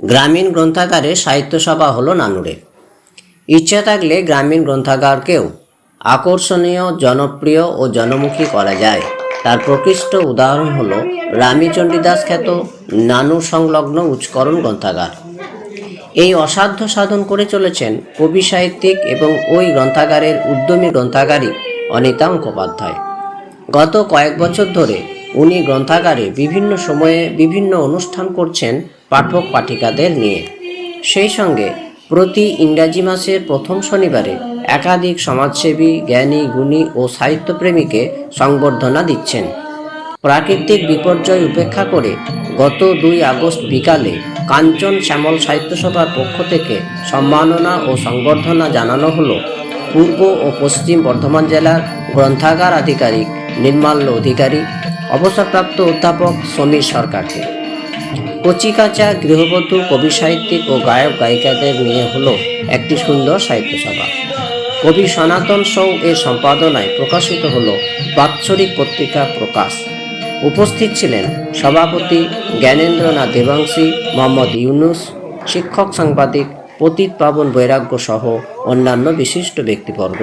গ্রামীণ গ্রন্থাগারে সাহিত্য সভা হলো নানুরে। ইচ্ছা থাকলে গ্রামীণ গ্রন্থাগারকেও আকর্ষণীয়, জনপ্রিয় ও জনমুখী করা যায়। তার প্রকৃষ্ট উদাহরণ হলো রামীচণ্ডীদাস খ্যাত নানু সংলগ্ন উচ্চকরণ গ্রন্থাগার। এই অসাধ্য সাধন করে চলেছেন কবি সাহিত্যিক এবং ওই গ্রন্থাগারের উদ্যমী গ্রন্থাগারী অনিতা মুখোপাধ্যায়। গত কয়েক বছর ধরে উনি গ্রন্থাগারে বিভিন্ন সময়ে বিভিন্ন অনুষ্ঠান করছেন পাঠক পাঠিকাদের নিয়ে। সেই সঙ্গে প্রতি ইংরাজি মাসের প্রথম শনিবারে একাধিক সমাজসেবী, জ্ঞানী, গুণী ও সাহিত্যপ্রেমীকে সংবর্ধনা দিচ্ছেন। প্রাকৃতিক বিপর্যয় উপেক্ষা করে গত দুই আগস্ট বিকালে কাঞ্চন শ্যামল সাহিত্যসভার পক্ষ থেকে সম্মাননা ও সংবর্ধনা জানানো হলো পূর্ব ও পশ্চিম বর্ধমান জেলার গ্রন্থাগার আধিকারিক নির্মাল্য অধিকারী, অবসরপ্রাপ্ত অধ্যাপক সমীর সরকারকে। কচিকাঁচা গৃহবধূ, কবি সাহিত্যিক ও গায়ক গায়িকাদের নিয়ে হলো একটি সুন্দর সাহিত্য সভা কবি সনাতন সৌ এর সম্পাদনায় প্রকাশিত হলো বাৎসরিক পত্রিকা প্রকাশ। উপস্থিত ছিলেন সভাপতি জ্ঞানেন্দ্রনাথ দেবাংশী, মোহাম্মদ ইউনুস, শিক্ষক সাংবাদিক পতিত পাবন বৈরাগ্য সহ অন্যান্য বিশিষ্ট ব্যক্তিবর্গ।